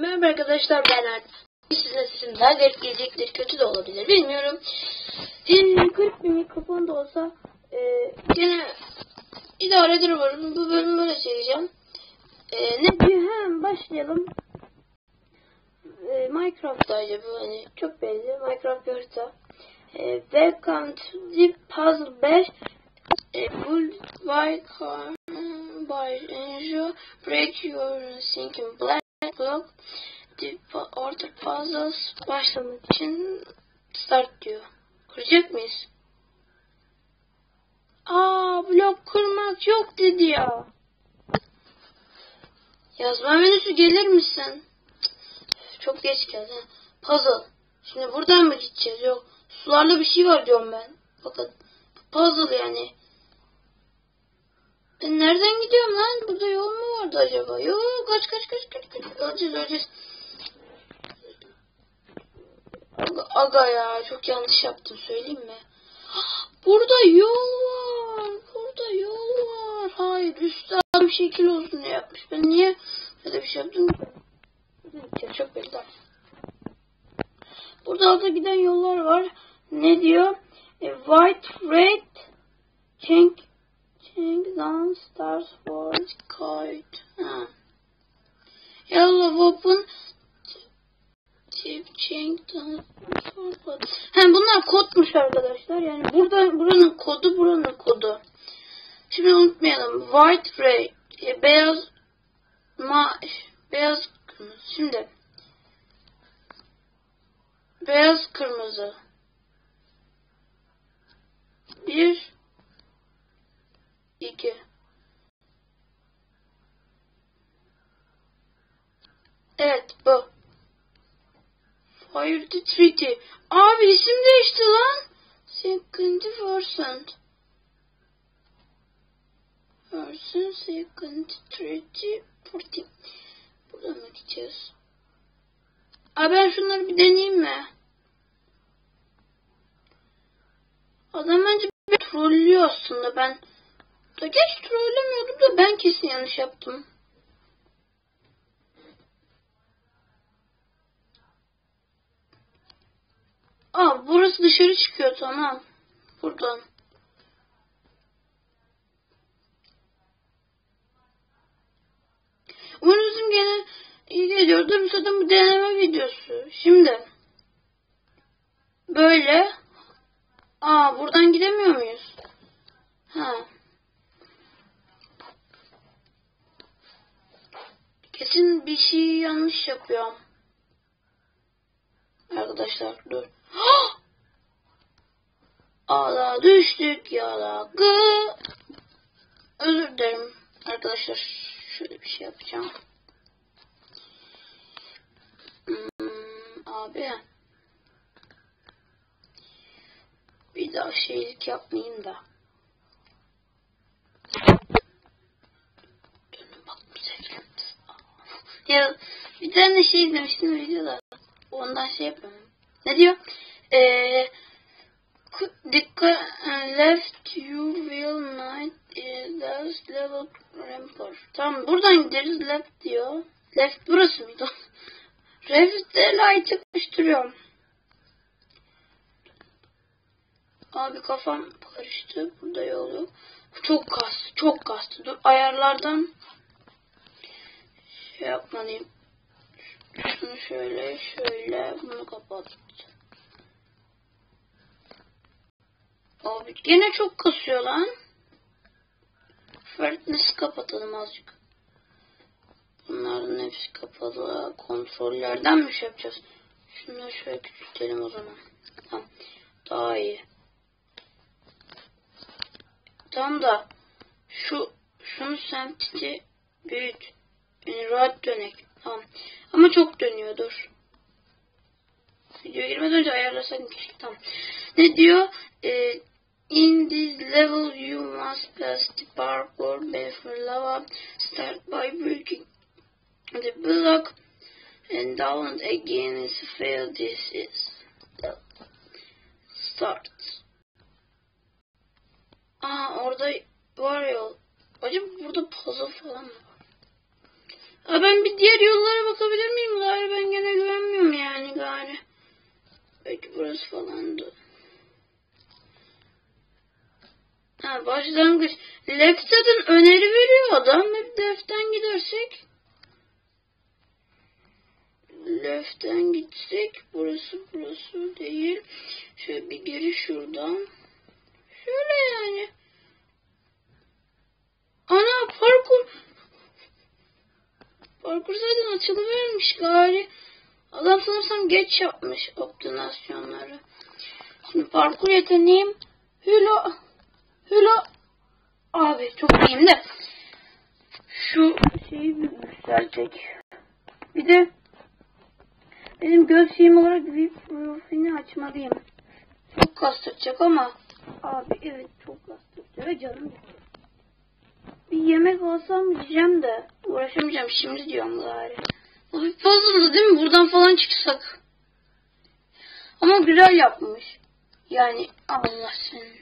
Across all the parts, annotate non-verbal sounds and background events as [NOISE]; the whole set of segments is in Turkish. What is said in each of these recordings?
Merhaba arkadaşlar ben Art. Size daha garip gelecektir, kötü de olabilir bilmiyorum. Şimdi 40 bin mikrofon da olsa e, gene idare eder umarım. Bu bölümü böyle çekeceğim. E, ne diyor? Hemen başlayalım. E, Minecraft'taydı bu hani çok belli. Minecraft harita. E, welcome to the puzzle 5 e, build by car by enjoy break your thinking black the order puzzles başlamak için start diyor. Kuracak mıyız? Aa blok kurmak yok dedi ya. Yazma menüsü gelir misin? Çok geç geldi. Puzzle. Şimdi buradan mı gideceğiz? Yok. Sularla bir şey var diyorum ben. Bakın. Puzzle yani. Ben nereden gidiyorum lan? Burada yol mu vardı acaba? Yok kaç kaç kaç kaç kaç. Öleceğiz öleceğiz. Aga, aga ya çok yanlış yaptım söyleyeyim mi? [GASPS] Burada yol var. Burada yol var. Hayır üstte adam şekil olsun diye yapmış. Ben niye böyle bir şey yaptım? Çok belli. Burada da giden yollar var. Ne diyor? E, white red change down stars for kite. Ha. Yellow tip change down for He bunlar kodmuş arkadaşlar. Yani burada buranın kodu buranın kodu. Şimdi unutmayalım. White red e, beyaz ma beyaz. Şimdi beyaz kırmızı bir iki Evet bu. Fire the Treaty. Abi isim değişti lan. Second person. Person second treaty party. Buradan mı gideceğiz? Abi ben şunları bir deneyeyim mi? Adam bence trollüyor aslında ben. Da geç trollemiyordum da ben kesin yanlış yaptım. Aa burası dışarı çıkıyor tamam. Buradan. Umarım gene iyi geliyordur. Bu zaten bir deneme videosu. Şimdi. Böyle. Aa buradan gidemiyor muyuz? Ha. Kesin bir şey yanlış yapıyorum. Arkadaşlar dur. [GASPS] Ağla düştük yala gı. Özür dilerim arkadaşlar. Şöyle bir şey yapacağım. Hmm, abi. Bir daha şeylik yapmayayım da. Tane şey izlemiştim videoda. Ondan şey yapamam. Ne diyor? Eee dikkat left you will not is level rampart. Tamam buradan gideriz left diyor. Left burası mıydı? [LAUGHS] Left'te light yapıştırıyorum. Abi kafam karıştı. Burada yol yok. Çok kastı. Çok kastı. Dur ayarlardan şey yapmalıyım. Şunu şöyle şöyle bunu kapat. Abi gene çok kasıyor lan. Fırtınası kapatalım azıcık. Bunların hepsi kapalı. Kontrollerden mi şey yapacağız? Şunları şöyle küçültelim o zaman. Tamam. Daha iyi. Tam da şu şunu semtiti büyüt. Yani rahat dönek. Tamam. Ama çok dönüyordur. Videoya girmeden önce ayarlasak keşke. Tamam. Ne diyor? Ee, in this level you must pass the parkour before lava. Start by breaking the block and down again is fail. This is the start. Aa orada var yol. Acaba burada puzzle falan mı var? Aa, ben bir diğer yollara bakabilir miyim gari? Ben gene güvenmiyorum yani gari. Belki burası falandı. Ha başlangıç. Lexat'ın öneri veriyor adam. Bir deften gidersek. Left'ten gitsek burası burası değil. Şöyle bir geri şuradan. Şöyle yani. Ana parkur. Parkur zaten açılıvermiş gari. Adam sanırsam geç yapmış optimizasyonları. Şimdi parkur yeteneğim Hülo Hülo Abi çok iyiyim de şu şeyi bir yükseltecek. Bir de benim göz şeyim olarak VIP profilini açmalıyım. Çok kastıracak ama abi evet çok kastıracak ve canım bir yemek alsam diyeceğim de uğraşamayacağım şimdi diyorum gari. Bu bir puzzle'dı değil mi? Buradan falan çıksak. Ama güzel yapmış. Yani Allah seni.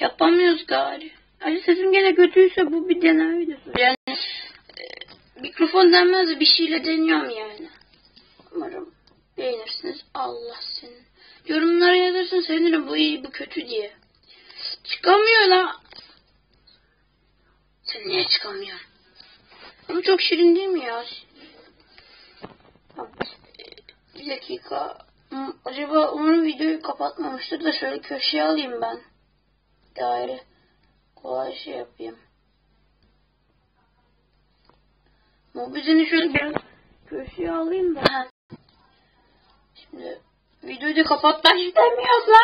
Yapamıyoruz gari. Acı sesim gene kötüyse bu bir deneme videosu. Yani e, mikrofon denmez de bir şeyle deniyorum yani. Umarım beğenirsiniz. Allah seni. Yorumlara yazarsan sevinirim bu iyi bu kötü diye. Çıkamıyor la. Sen niye çıkamıyorsun? Ama çok şirin değil mi ya? Bir dakika. Hmm, Acaba umarım videoyu kapatmamıştır da şöyle köşeye alayım ben. Daire. Kolay şey yapayım. Mobilini şöyle biraz köşeye alayım. Ha. Şimdi videoyu da kapatmak istemiyorsa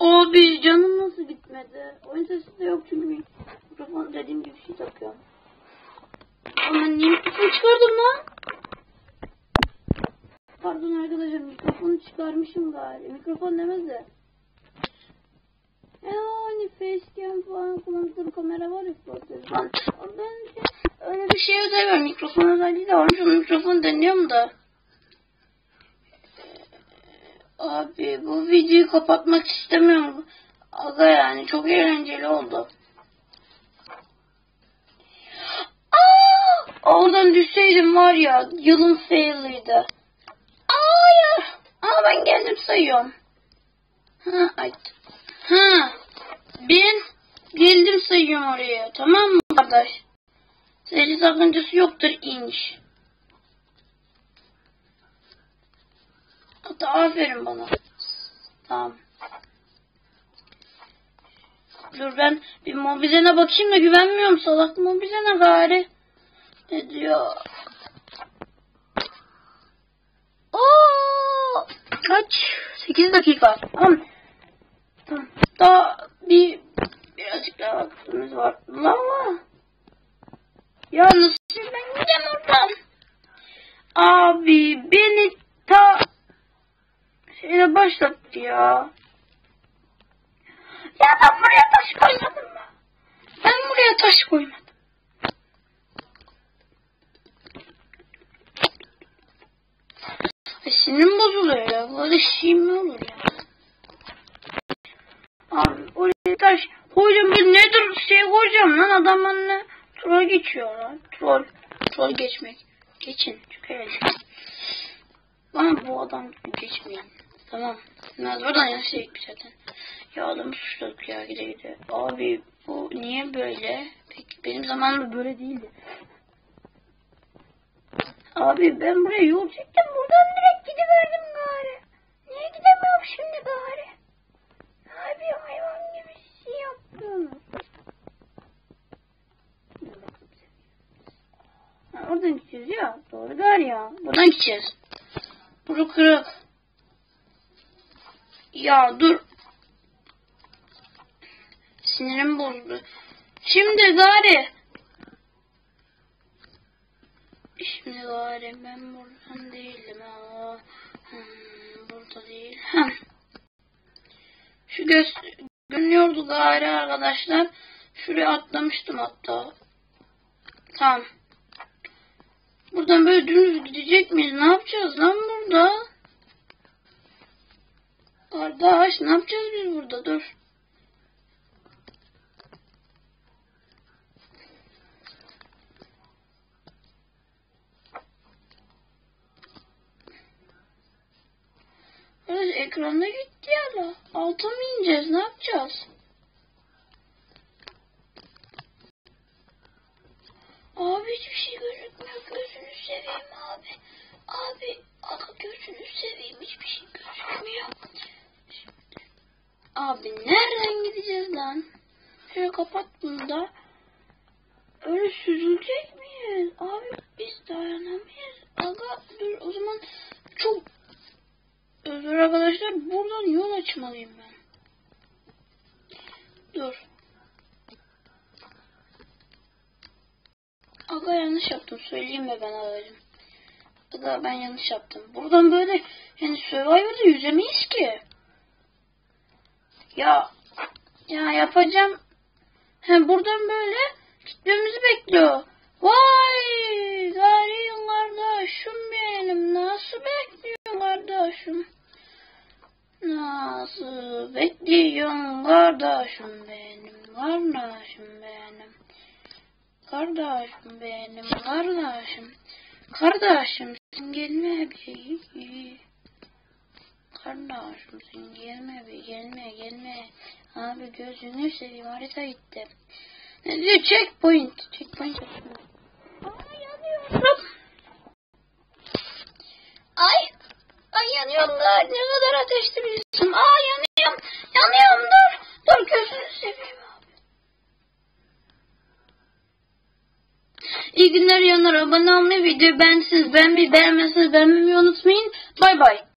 Abi canım nasıl gitmedi? Oyun sesi de yok çünkü mikrofon dediğim gibi şey takıyorum. Ama niye mikrofonu çıkardım lan? Pardon arkadaşlar mikrofonu çıkarmışım galiba. Mikrofon demez de. Yani facecam falan kullandığım kamera var ya falan. Ben şey, öyle bir şey var. Mikrofon özelliği de varmış. Mikrofon deniyorum da. Abi bu videoyu kapatmak istemiyorum. Aga yani çok eğlenceli oldu. Aa, oradan düşseydim var ya yılın fail'ıydı. Hayır. Ama ben geldim sayıyorum. Ha, ay. Ha. Ben geldim sayıyorum oraya. Tamam mı kardeş? Sayıcı sakıncası yoktur inş. Hatta aferin bana. Tamam. Dur ben bir mobilene bakayım da güvenmiyorum salak mobilene gari. Ne diyor? Oo, kaç? 8 dakika. Tamam. Tamam. Daha bir birazcık daha vaktimiz var. Ama yalnız ben gideceğim oradan. Abi beni ta şeyle başlattı ya. Ya ben buraya taş koymadım mı? Ben buraya taş koymadım. Ay sinirim bozuluyor ya. Böyle şey mi olur ya? Abi oraya taş koyacağım bir nedir şey koyacağım lan adam benimle troll geçiyor lan. Troll. Troll geçmek. Geçin. Çok eğlenceli. Bana bu adam geçmiyor. Tamam. Naz buradan ya şey zaten. Ya adamı suçladık ya gide gide. Abi bu niye böyle? Peki benim zamanımda böyle değildi. Abi ben buraya yol çektim. Buradan direkt gidiverdim gari. Niye gidemiyorum şimdi gari? Abi hayvan gibi şey yaptım. Ha, oradan gideceğiz ya. Doğru gari ya. Buradan gideceğiz. Buru kırık. Ya dur. Sinirim bozdu. Şimdi gari. Şimdi gari ben buradan değilim. Aa, hmm, burada değil. Şu göz görünüyordu gari arkadaşlar. Şuraya atlamıştım hatta. Tamam. Buradan böyle dümdüz gidecek miyiz? Ne yapacağız lan burada? Kardeş ne yapacağız biz burada? Dur. Ekranda gitti ya la. Alta mı ineceğiz? Ne yapacağız? Abi hiçbir şey gözükmüyor. Gözünü seveyim abi. Abi, aga gözünü seveyim. Hiçbir şey gözükmüyor. Abi nereden gideceğiz lan? Şöyle kapat bunu da. Öyle süzülecek miyiz? Abi biz dayanamayız. Aga dur o zaman çok özür arkadaşlar buradan yol açmalıyım ben. Dur. Aga yanlış yaptım. Söyleyeyim mi ben abicim? Aga ben yanlış yaptım. Buradan böyle yani Survivor'da yüzemeyiz ki. Ya ya yapacağım. He buradan böyle gitmemizi bekliyor. Vay gariyim kardeşim benim. Nasıl bekliyor kardeşim? Nasıl bekliyorsun kardeşim benim? Kardeşim benim. Kardeşim benim. Kardeşim. Kardeşim sen gelme bir. Kardeşim sen gelme bir. Gelme gelme. Abi gözünü seveyim harita gitti. Ne diyor checkpoint. Checkpoint yapıyorum. Aa yanıyorum. Ay. Ay yanıyorum da ne kadar ateşli birisiyim. Aa yanıyorum. Yanıyorum dur. Dur gözünü seveyim abi. İyi günler yanlar. Abone olmayı, videoyu beğendiyseniz beğenmeyi, beğenmezseniz beğenmeyi unutmayın. Bay bay.